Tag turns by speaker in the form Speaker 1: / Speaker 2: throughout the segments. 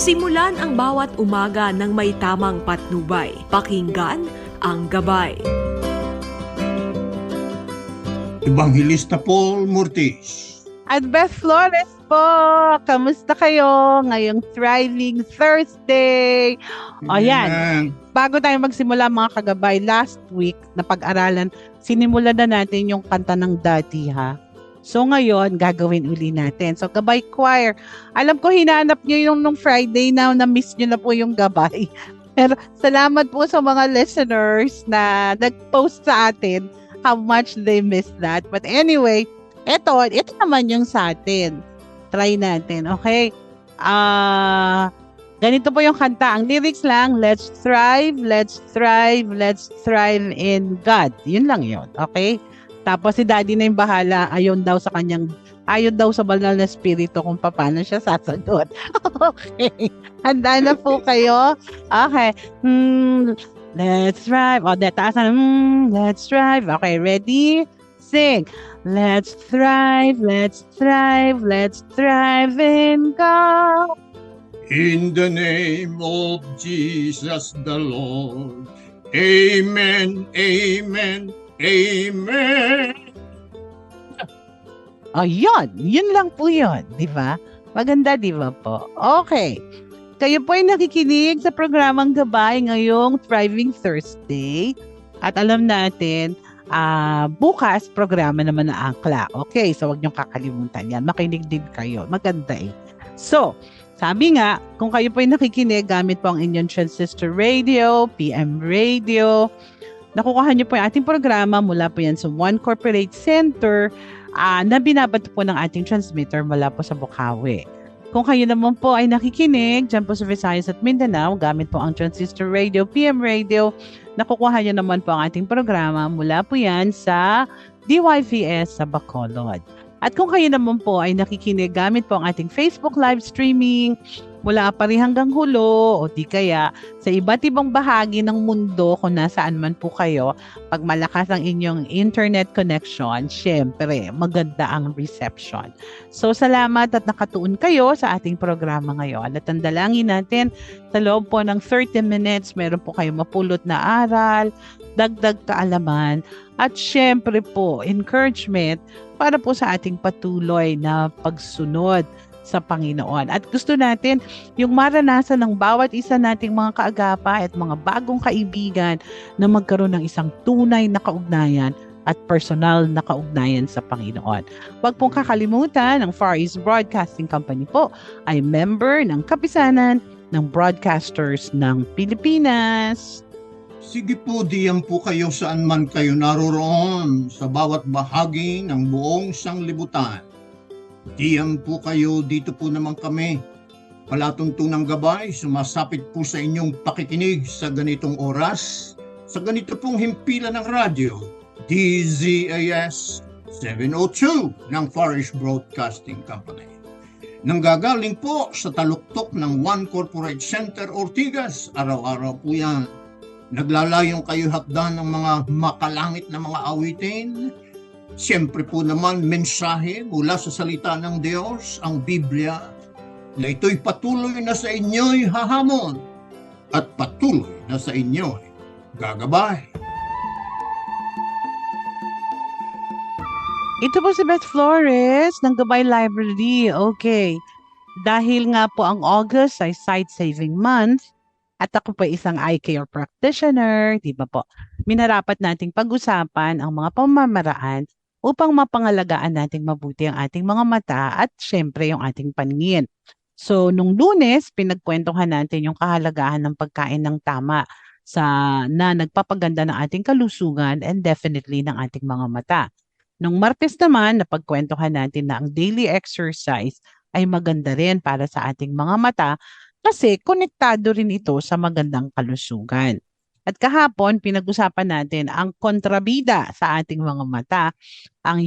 Speaker 1: Simulan ang bawat umaga ng may tamang patnubay. Pakinggan ang gabay.
Speaker 2: Evangelista Paul Murtis.
Speaker 3: At Beth Flores po, kamusta kayo ngayong Thriving Thursday? O yan,
Speaker 2: Amen.
Speaker 3: bago tayo magsimula mga kagabay, last week na pag-aralan, sinimulan na natin yung kanta ng dati ha. So ngayon, gagawin uli natin. So Gabay Choir, alam ko hinanap nyo yung nung Friday na na-miss nyo na po yung gabay. Pero salamat po sa mga listeners na nag-post sa atin how much they missed that. But anyway, eto, ito naman yung sa atin. Try natin, okay? Ah, ganito po yung kanta. Ang lyrics lang, let's thrive, let's thrive, let's thrive in God. Yun lang yun, okay? Tapos si daddy na yung bahala, ayon daw sa kanyang, ayon daw sa banal na spirito kung paano siya sasagot. okay. Handa na po kayo? Okay. Hmm, let's thrive. O, de, taas. Hmm, let's thrive. Okay, ready? Sing. Let's thrive, let's thrive, let's thrive in God.
Speaker 2: In the name of Jesus the Lord. Amen, amen, amen.
Speaker 3: Oh, yun. Yun lang po yun. Di ba? Maganda, di ba po? Okay. Kayo po ay nakikinig sa programang Gabay ngayong Thriving Thursday. At alam natin, ah bukas, programa naman na angkla. Okay, so wag niyong kakalimutan yan. Makinig din kayo. Maganda eh. So, sabi nga, kung kayo po ay nakikinig, gamit po ang inyong transistor radio, PM radio, nakukuha niyo po yung ating programa mula po yan sa One Corporate Center ah na binabato po ng ating transmitter mula po sa Bukawi. Kung kayo naman po ay nakikinig dyan po sa Visayas at Mindanao, gamit po ang transistor radio, PM radio, nakukuha niyo naman po ang ating programa mula po yan sa DYVS sa Bacolod. At kung kayo naman po ay nakikinig gamit po ang ating Facebook live streaming mula pari hanggang hulo o di kaya sa iba't ibang bahagi ng mundo kung nasaan man po kayo, pag malakas ang inyong internet connection, syempre, maganda ang reception. So, salamat at nakatuon kayo sa ating programa ngayon. At ang dalangin natin, sa loob po ng 30 minutes, meron po kayo mapulot na aral, dagdag kaalaman, at syempre po, encouragement para po sa ating patuloy na pagsunod sa Panginoon. At gusto natin yung maranasan ng bawat isa nating mga kaagapa at mga bagong kaibigan na magkaroon ng isang tunay na kaugnayan at personal na kaugnayan sa Panginoon. Huwag pong kakalimutan, ang Far East Broadcasting Company po ay member ng kapisanan ng broadcasters ng Pilipinas.
Speaker 2: Sige po, diyan po kayo saan man kayo naroroon sa bawat bahagi ng buong sanglibutan. Diyan po kayo, dito po naman kami. Palatuntunang gabay, sumasapit po sa inyong pakikinig sa ganitong oras, sa ganito pong himpilan ng radyo, DZAS 702 ng Farish Broadcasting Company. Nanggagaling po sa taluktok ng One Corporate Center Ortigas, araw-araw po yan. Naglalayong kayo hakdan ng mga makalangit na mga awitin, Siyempre po naman, mensahe mula sa salita ng Diyos, ang Biblia, na ito'y patuloy na sa inyo'y hahamon at patuloy na sa inyo'y gagabay.
Speaker 3: Ito po si Beth Flores ng Gabay Library. Okay. Dahil nga po ang August ay Sight Saving Month at ako po isang eye care practitioner, di ba po? Minarapat nating pag-usapan ang mga pamamaraan upang mapangalagaan nating mabuti ang ating mga mata at syempre yung ating paningin. So, nung lunes, pinagkwentuhan natin yung kahalagahan ng pagkain ng tama sa na nagpapaganda ng ating kalusugan and definitely ng ating mga mata. Nung Martes naman, napagkwentuhan natin na ang daily exercise ay maganda rin para sa ating mga mata kasi konektado rin ito sa magandang kalusugan. At kahapon, pinag-usapan natin ang kontrabida sa ating mga mata, ang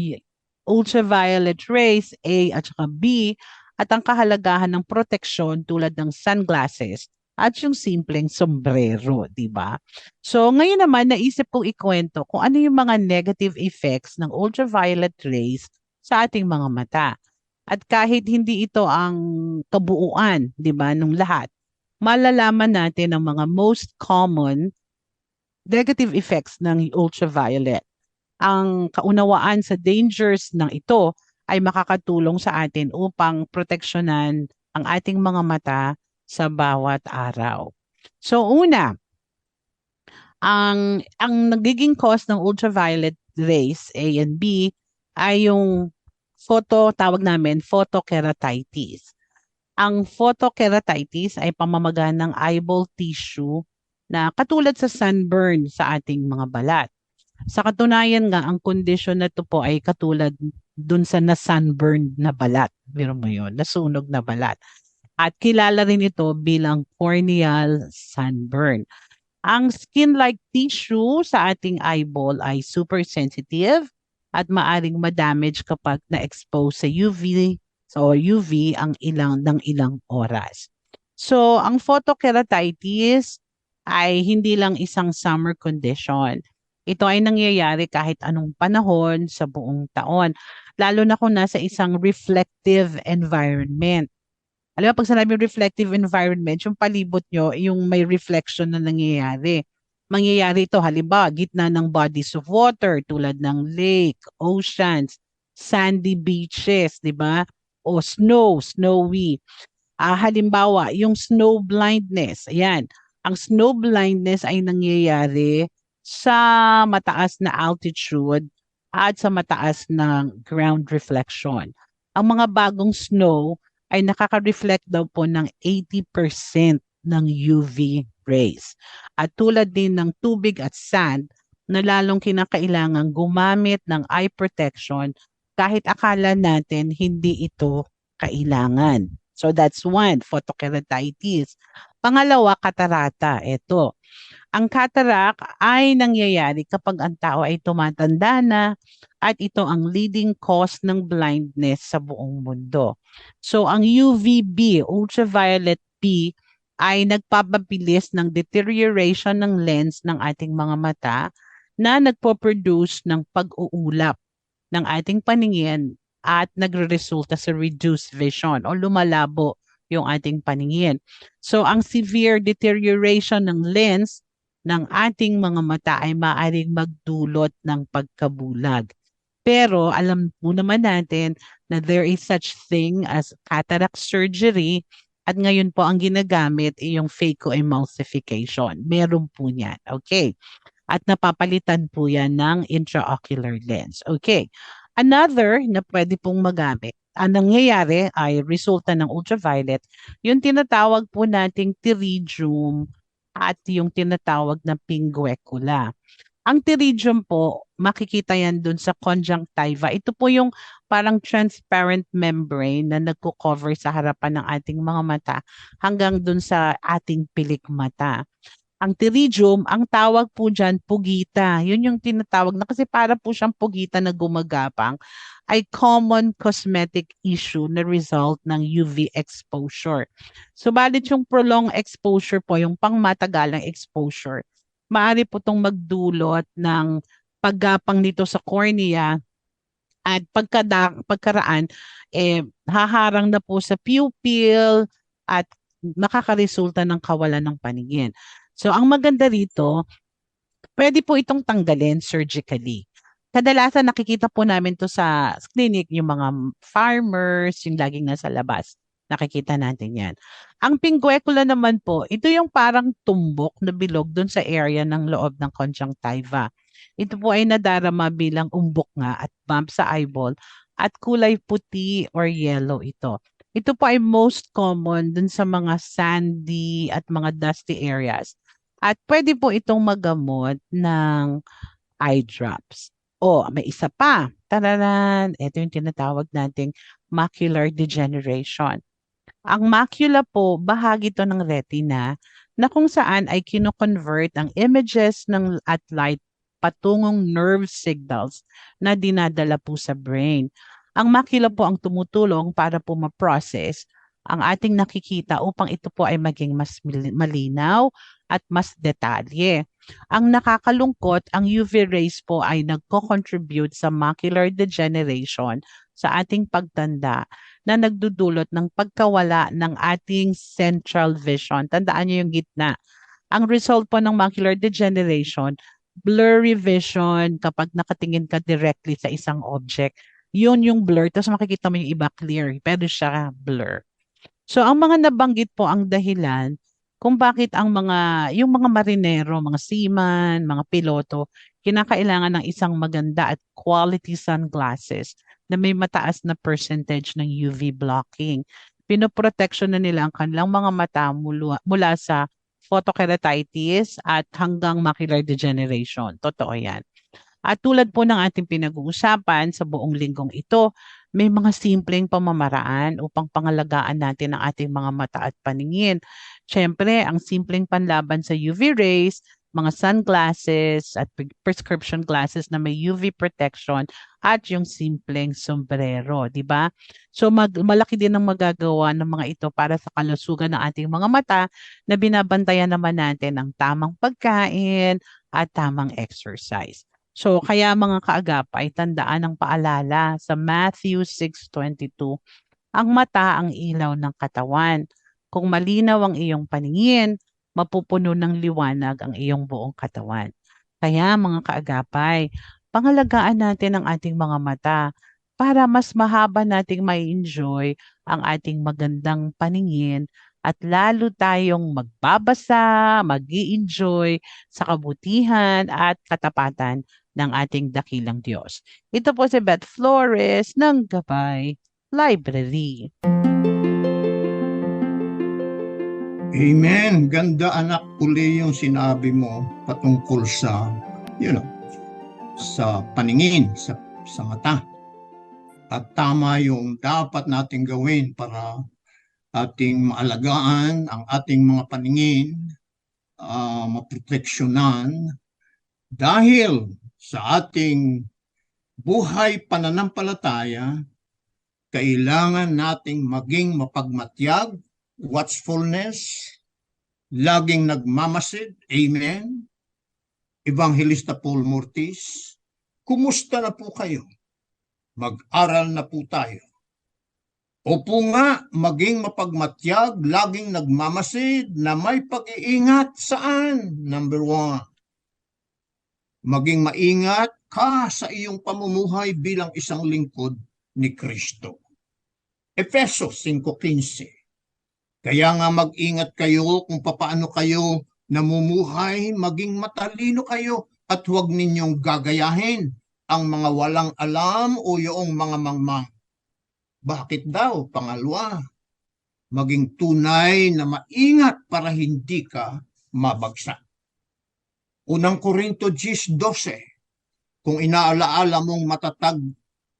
Speaker 3: ultraviolet rays A at saka B, at ang kahalagahan ng proteksyon tulad ng sunglasses at yung simpleng sombrero, di ba? So ngayon naman naisip kong ikwento kung ano yung mga negative effects ng ultraviolet rays sa ating mga mata. At kahit hindi ito ang kabuuan, 'di ba, ng lahat, malalaman natin ang mga most common negative effects ng ultraviolet. Ang kaunawaan sa dangers ng ito ay makakatulong sa atin upang proteksyonan ang ating mga mata sa bawat araw. So una, ang ang nagiging cause ng ultraviolet rays A and B ay yung photo tawag namin photokeratitis. Ang photokeratitis ay pamamaga ng eyeball tissue na katulad sa sunburn sa ating mga balat. Sa katunayan nga, ang kondisyon na ito po ay katulad dun sa na-sunburned na balat. Biro mo yun, nasunog na balat. At kilala rin ito bilang corneal sunburn. Ang skin-like tissue sa ating eyeball ay super sensitive at maaring ma-damage kapag na-expose sa UV so UV ang ilang ng ilang oras. So, ang photokeratitis ay hindi lang isang summer condition. Ito ay nangyayari kahit anong panahon sa buong taon, lalo na kung nasa isang reflective environment. Alam mo, pag sinabi reflective environment, yung palibot nyo, yung may reflection na nangyayari. Mangyayari ito, halimbawa, gitna ng bodies of water tulad ng lake, oceans, sandy beaches, di ba? O snow, snowy. Ah, halimbawa, yung snow blindness, ayan. Ang snow blindness ay nangyayari sa mataas na altitude at sa mataas ng ground reflection. Ang mga bagong snow ay nakaka-reflect daw po ng 80% ng UV rays. At tulad din ng tubig at sand, na lalong kinakailangan gumamit ng eye protection kahit akala natin hindi ito kailangan. So that's one, photokeratitis. Pangalawa, katarata. Ito. Ang cataract ay nangyayari kapag ang tao ay tumatanda na at ito ang leading cause ng blindness sa buong mundo. So ang UVB, ultraviolet B, ay nagpapabilis ng deterioration ng lens ng ating mga mata na nagpo-produce ng pag-uulap ng ating paningin at nagre-resulta sa reduced vision o lumalabo yung ating paningin. So ang severe deterioration ng lens ng ating mga mata ay maaaring magdulot ng pagkabulag. Pero alam po naman natin na there is such thing as cataract surgery at ngayon po ang ginagamit ay yung phacoemulsification. Meron po niyan. Okay. At napapalitan po yan ng intraocular lens. Okay. Another na pwede pong magamit, ang nangyayari ay resulta ng ultraviolet, yung tinatawag po nating pterygium at yung tinatawag na pinguecula. Ang pterygium po, makikita yan dun sa conjunctiva. Ito po yung parang transparent membrane na nagko-cover sa harapan ng ating mga mata hanggang dun sa ating pilik mata. Ang pterygium, ang tawag po dyan, pugita. Yun yung tinatawag na kasi para po siyang pugita na gumagapang ay common cosmetic issue na result ng UV exposure. Subalit yung prolonged exposure po, yung pangmatagalang exposure, maaari po itong magdulot ng paggapang nito sa cornea at pagkada, pagkaraan, eh, haharang na po sa pupil at makakaresulta ng kawalan ng paningin. So, ang maganda rito, pwede po itong tanggalin surgically. Kadalasan nakikita po namin to sa clinic, yung mga farmers, yung laging nasa labas. Nakikita natin yan. Ang pinguecula naman po, ito yung parang tumbok na bilog dun sa area ng loob ng conjunctiva. Ito po ay nadarama bilang umbok nga at bump sa eyeball at kulay puti or yellow ito. Ito po ay most common dun sa mga sandy at mga dusty areas. At pwede po itong magamot ng eye drops. O, may isa pa. Tararan! Ito yung tinatawag nating macular degeneration. Ang macula po, bahagi ito ng retina na kung saan ay kino-convert ang images ng at light patungong nerve signals na dinadala po sa brain. Ang macula po ang tumutulong para po ma-process ang ating nakikita upang ito po ay maging mas malinaw at mas detalye. Ang nakakalungkot, ang UV rays po ay nagko-contribute sa macular degeneration sa ating pagtanda na nagdudulot ng pagkawala ng ating central vision. Tandaan niyo yung gitna. Ang result po ng macular degeneration, blurry vision kapag nakatingin ka directly sa isang object. Yun yung blur. Tapos makikita mo yung iba clear, pero siya blur. So ang mga nabanggit po ang dahilan kung bakit ang mga yung mga marinero, mga seaman, mga piloto kinakailangan ng isang maganda at quality sunglasses na may mataas na percentage ng UV blocking. Pinoprotection na nila ang kanilang mga mata mula, mula sa photokeratitis at hanggang macular degeneration. Totoo yan. At tulad po ng ating pinag-uusapan sa buong linggong ito, may mga simpleng pamamaraan upang pangalagaan natin ang ating mga mata at paningin. Siyempre, ang simpleng panlaban sa UV rays, mga sunglasses at pre- prescription glasses na may UV protection at yung simpleng sombrero, di ba? So mag, malaki din ang magagawa ng mga ito para sa kalusugan ng ating mga mata na binabantayan naman natin ang tamang pagkain at tamang exercise. So kaya mga kaagapay, tandaan ang paalala sa Matthew 6.22, ang mata ang ilaw ng katawan. Kung malinaw ang iyong paningin, mapupuno ng liwanag ang iyong buong katawan. Kaya mga kaagapay, pangalagaan natin ang ating mga mata para mas mahaba nating may enjoy ang ating magandang paningin at lalo tayong magbabasa, mag enjoy sa kabutihan at katapatan ng ating dakilang Diyos. Ito po si Beth Flores ng Gabay Library.
Speaker 2: Amen. Ganda anak uli yung sinabi mo patungkol sa, you know, sa paningin, sa, sa mata. At tama yung dapat nating gawin para ating maalagaan ang ating mga paningin, uh, maproteksyonan dahil sa ating buhay pananampalataya, kailangan nating maging mapagmatyag, watchfulness, laging nagmamasid, amen. Evangelista Paul Mortis, kumusta na po kayo? Mag-aral na po tayo. Opo nga, maging mapagmatyag, laging nagmamasid, na may pag-iingat saan? Number one, maging maingat ka sa iyong pamumuhay bilang isang lingkod ni Kristo. Efeso 5.15 Kaya nga mag-ingat kayo kung papaano kayo namumuhay, maging matalino kayo at huwag ninyong gagayahin ang mga walang alam o yung mga mangmang. Bakit daw? Pangalawa, maging tunay na maingat para hindi ka mabagsak. Unang Korinto 10.12 Kung inaalaala mong matatag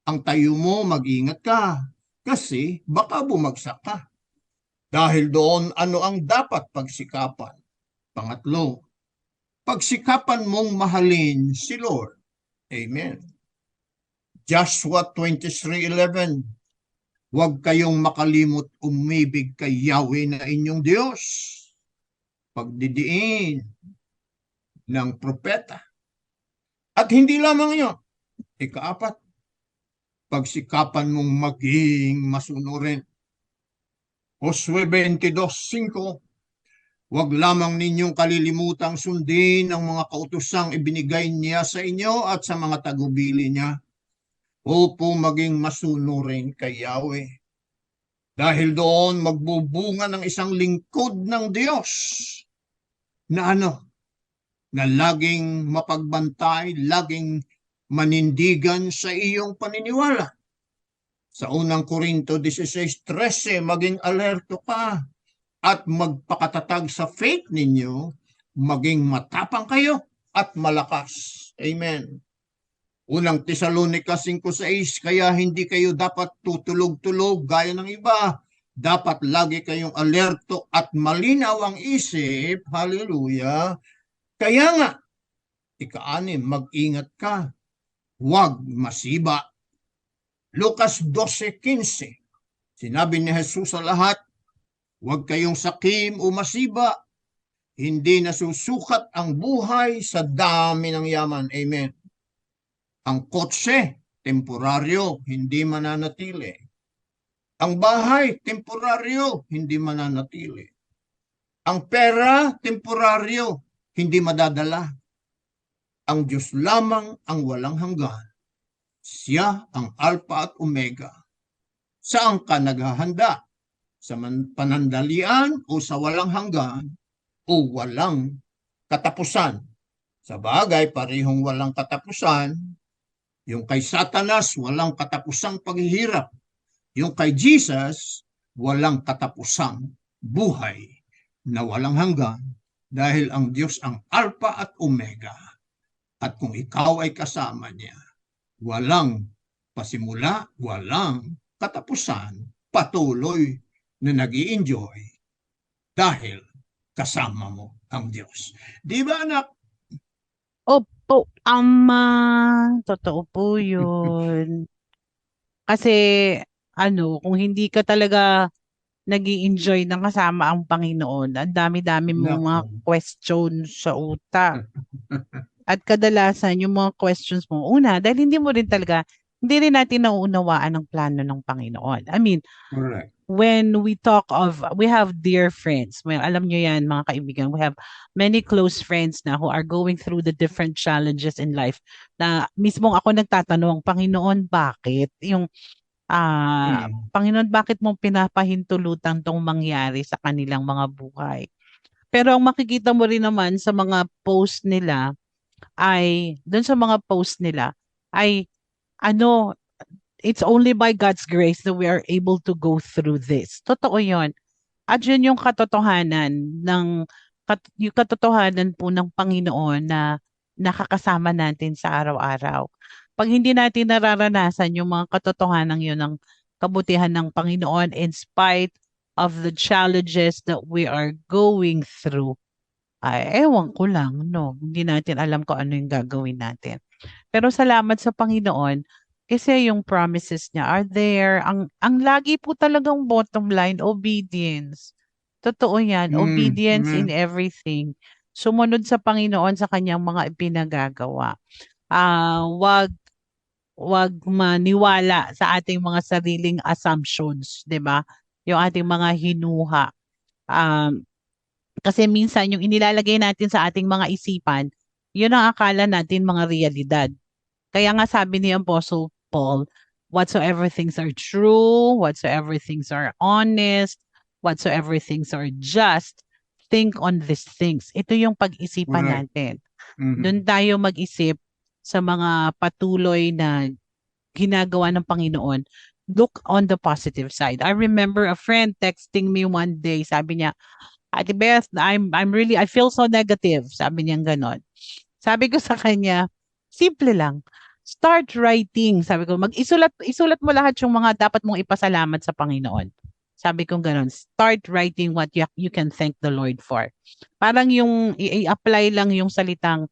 Speaker 2: ang tayo mo, mag-ingat ka. Kasi baka bumagsak ka. Dahil doon, ano ang dapat pagsikapan? Pangatlo, pagsikapan mong mahalin si Lord. Amen. Joshua 23.11 Huwag kayong makalimot umibig kay Yahweh na inyong Diyos. Pagdidiin ng propeta. At hindi lamang yun. Ikaapat, pagsikapan mong maging masunurin. Josue 22.5 Huwag lamang ninyong kalilimutang sundin ang mga kautosang ibinigay niya sa inyo at sa mga tagubili niya. Upo maging masunurin kay Yahweh. Dahil doon magbubunga ng isang lingkod ng Diyos na ano, na laging mapagbantay, laging manindigan sa iyong paniniwala. Sa unang Korinto 16.13, maging alerto ka at magpakatatag sa faith ninyo, maging matapang kayo at malakas. Amen. Unang Tesalonica 5.6, kaya hindi kayo dapat tutulog-tulog gaya ng iba. Dapat lagi kayong alerto at malinaw ang isip. Hallelujah. Kaya nga, ikaanim, mag-ingat ka. Huwag masiba. Lucas 12.15 Sinabi ni Jesus sa lahat, huwag kayong sakim o masiba. Hindi nasusukat ang buhay sa dami ng yaman. Amen. Ang kotse temporaryo, hindi mananatili. Ang bahay, temporaryo, hindi mananatili. Ang pera, temporaryo, hindi madadala. Ang Diyos lamang ang walang hanggan. Siya ang Alpha at Omega. Saan ka naghahanda? Sa panandalian o sa walang hanggan o walang katapusan? Sa bagay, parehong walang katapusan. Yung kay Satanas, walang katapusang paghihirap. Yung kay Jesus, walang katapusang buhay na walang hanggan dahil ang Diyos ang Alpha at Omega. At kung ikaw ay kasama niya, walang pasimula, walang katapusan, patuloy na nag enjoy dahil kasama mo ang Diyos. Di ba anak?
Speaker 3: Opo, ama. Totoo po yun. Kasi, ano, kung hindi ka talaga nag enjoy ng kasama ang Panginoon, ang dami-dami mong mga questions sa utak. At kadalasan, yung mga questions mo, una, dahil hindi mo rin talaga, hindi rin natin nauunawaan ang plano ng Panginoon. I mean,
Speaker 2: Correct.
Speaker 3: when we talk of we have dear friends well alam nyo yan mga kaibigan we have many close friends na who are going through the different challenges in life na mismong ako nagtatanong Panginoon bakit yung ah
Speaker 2: Mm.
Speaker 3: Panginoon bakit mo pinapahintulutan tong mangyari sa kanilang mga buhay pero ang makikita mo rin naman sa mga post nila ay doon sa mga post nila ay ano it's only by God's grace that we are able to go through this. Totoo yon. At yun yung katotohanan ng kat, yung katotohanan po ng Panginoon na nakakasama natin sa araw-araw. Pag hindi natin nararanasan yung mga katotohanan yun ng kabutihan ng Panginoon in spite of the challenges that we are going through, ay ewan ko lang, no. Hindi natin alam kung ano yung gagawin natin. Pero salamat sa Panginoon, kasi yung promises niya are there. Ang ang lagi po talagang bottom line, obedience. Totoo yan,
Speaker 2: Mm,
Speaker 3: obedience in
Speaker 2: amen.
Speaker 3: everything. Sumunod sa Panginoon sa kanyang mga ipinagagawa. Ah, wag wag maniwala sa ating mga sariling assumptions, 'di ba? Yung ating mga hinuha. Um, kasi minsan yung inilalagay natin sa ating mga isipan, yun ang akala natin mga realidad. Kaya nga sabi ni Apostle Paul, whatsoever things are true, whatsoever things are honest, whatsoever things are just, think on these things. Ito yung pag-isipan
Speaker 2: Correct.
Speaker 3: natin.
Speaker 2: Mhm.
Speaker 3: Doon tayo mag-isip sa mga patuloy na ginagawa ng Panginoon. Look on the positive side. I remember a friend texting me one day, sabi niya, Ate Beth, I'm, I'm really, I feel so negative. Sabi niya ganon. Sabi ko sa kanya, simple lang. Start writing. Sabi ko, mag-isulat, isulat mo lahat yung mga dapat mong ipasalamat sa Panginoon. Sabi ko ganon, start writing what you, you can thank the Lord for. Parang yung, i-apply lang yung salitang,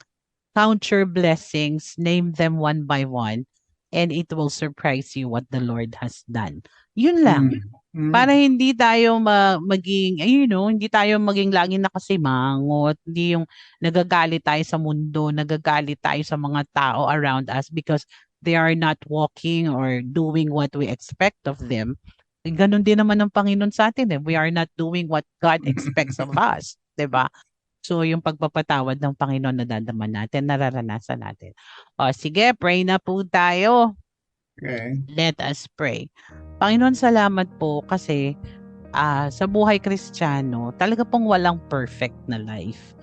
Speaker 3: count your blessings, name them one by one, and it will surprise you what the Lord has done. Yun lang.
Speaker 2: Mhm.
Speaker 3: Para hindi tayo ma- maging, ay, you know, hindi tayo maging laging nakasimangot, hindi yung nagagalit tayo sa mundo, nagagalit tayo sa mga tao around us because they are not walking or doing what we expect of them. Ganon din naman ng Panginoon sa atin. Eh. We are not doing what God expects of us. ba? So, yung pagpapatawad ng Panginoon na dadaman natin, nararanasan natin. O, sige, pray na po tayo.
Speaker 2: Okay.
Speaker 3: Let us pray. Panginoon, salamat po kasi ah, sa buhay kristyano, talaga pong walang perfect na life.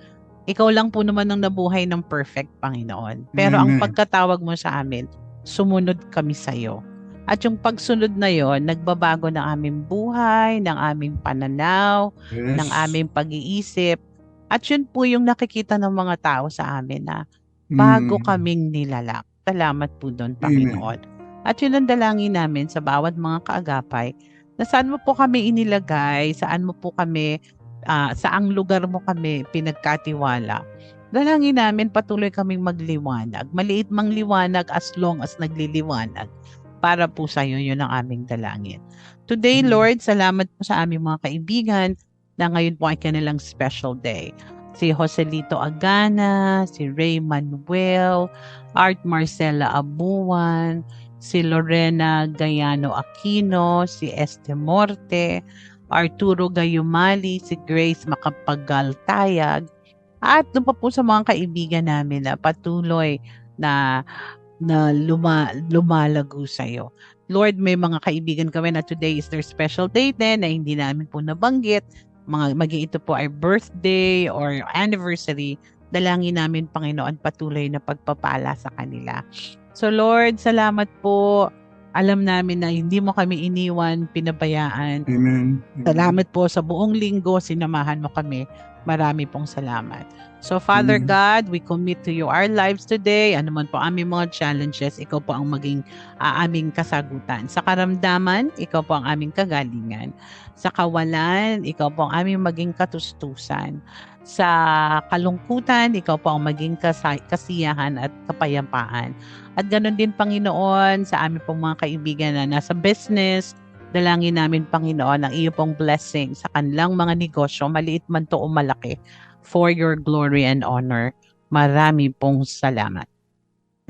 Speaker 3: Ikaw lang po naman ang nabuhay ng perfect, Panginoon. Pero ang
Speaker 2: Amen.
Speaker 3: pagkatawag mo sa amin, sumunod kami sa iyo. At yung pagsunod na yon, nagbabago ng aming buhay, ng aming pananaw,
Speaker 2: Yes.
Speaker 3: ng aming pag-iisip. At yun po yung nakikita ng mga tao sa amin na bago
Speaker 2: Mm.
Speaker 3: kaming nilalak. Salamat po doon, Panginoon. At yun ang dalangin namin sa bawat mga kaagapay na saan mo po kami inilagay, saan mo po kami, ah, saang lugar mo kami pinagkatiwala. Dalangin namin patuloy kaming magliwanag. Maliit mang liwanag as long as nagliliwanag. Para po sa iyo, yun ang aming dalangin. Today,
Speaker 2: Mm.
Speaker 3: Lord, salamat po sa aming mga kaibigan na ngayon po ay kanilang special day. Si Joselito Agana, si Ray Manuel, Art Marcela Abuan, si Lorena Gayano Aquino, si Este Morte, Arturo Gayumali, si Grace Makapagal Tayag, at doon pa po sa mga kaibigan namin na patuloy na na luma, lumalago sa'yo. Lord, may mga kaibigan kami na today is their special day din na hindi namin po nabanggit. Mga, maging ito po ay birthday or anniversary. Dalangin namin, Panginoon, patuloy na pagpapala sa kanila. So Lord, salamat po. Alam namin na hindi mo kami iniwan, pinabayaan.
Speaker 2: Amen.
Speaker 3: Salamat po sa buong linggo, sinamahan mo kami. Marami pong salamat. So Father
Speaker 2: Amen.
Speaker 3: God, we commit to you our lives today. Ano man po aming mga challenges, ikaw po ang maging ah, aming kasagutan. Sa karamdaman, ikaw po ang aming kagalingan. Sa kawalan, ikaw po ang aming maging katustusan. Sa kalungkutan, ikaw po ang maging kasiyahan at kapayapaan. At ganoon din, Panginoon, sa aming pong mga kaibigan na nasa business, Dalangin namin, Panginoon, ang iyo pong blessing sa kanilang mga negosyo, maliit man to o malaki, for your glory and honor. Marami pong salamat.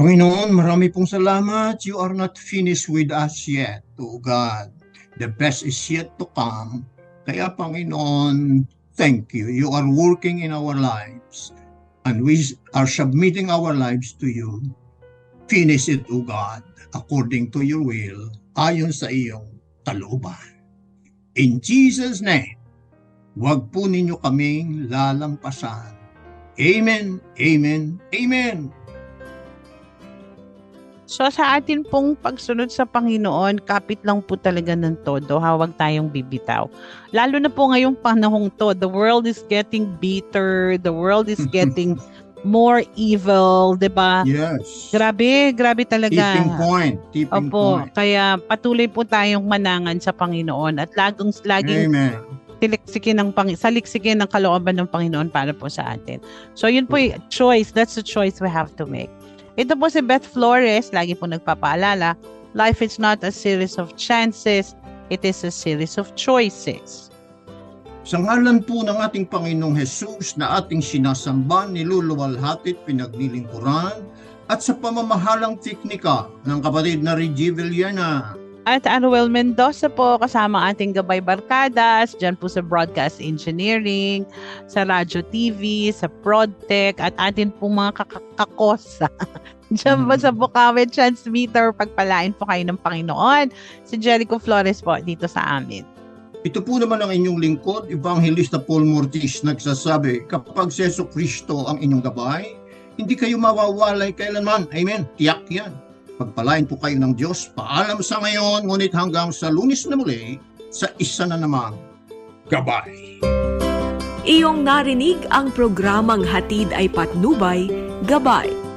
Speaker 2: Panginoon, marami pong salamat. You are not finished with us yet, O God. The best is yet to come. Kaya Panginoon, thank you. You are working in our lives. And we are submitting our lives to you. Finish it, O God, according to your will, ayon sa iyong taluban. In Jesus' name, huwag po ninyo kaming lalampasan. Amen, amen, amen.
Speaker 3: So sa atin pong pagsunod sa Panginoon, kapit lang po talaga ng todo, hawag tayong bibitaw. Lalo na po ngayong panahong to, the world is getting bitter, the world is getting more evil, 'di ba?
Speaker 2: Yes.
Speaker 3: Grabe, grabe talaga.
Speaker 2: Tipping point. Tipping
Speaker 3: Opo,
Speaker 2: point.
Speaker 3: kaya patuloy po tayong manangan sa Panginoon at lagong laging
Speaker 2: Amen.
Speaker 3: saliksikin ng pang saliksikin ng kalooban ng Panginoon para po sa atin. So yun po yung choice, that's the choice we have to make. Ito po si Beth Flores, lagi po nagpapaalala, life is not a series of chances, it is a series of choices.
Speaker 2: Sa ngalan po ng ating Panginoong Jesus na ating sinasamba, niluluwalhatit, pinaglilingkuran, at sa pamamahalang teknika ng kapatid na Reggie Villena.
Speaker 3: At Anuel Mendoza po kasama ating gabay barkadas, dyan po sa Broadcast Engineering, sa Radyo TV, sa ProdTech, at atin pong mga kakakakosa. Diyan po
Speaker 2: Mm.
Speaker 3: sa Bukawi Transmitter, pagpalain po kayo ng Panginoon. Si Jericho Flores po dito sa amin.
Speaker 2: Ito po naman ang inyong lingkod, Evangelista Paul Mortis, nagsasabi, kapag si Yeso Kristo ang inyong gabay, hindi kayo mawawalay kailanman. Amen. Tiyak yan. Pagpalain po kayo ng Diyos. Paalam sa ngayon, ngunit hanggang sa lunis na muli, sa isa na namang gabay.
Speaker 1: Iyong narinig ang programang Hatid ay Patnubay, Gabay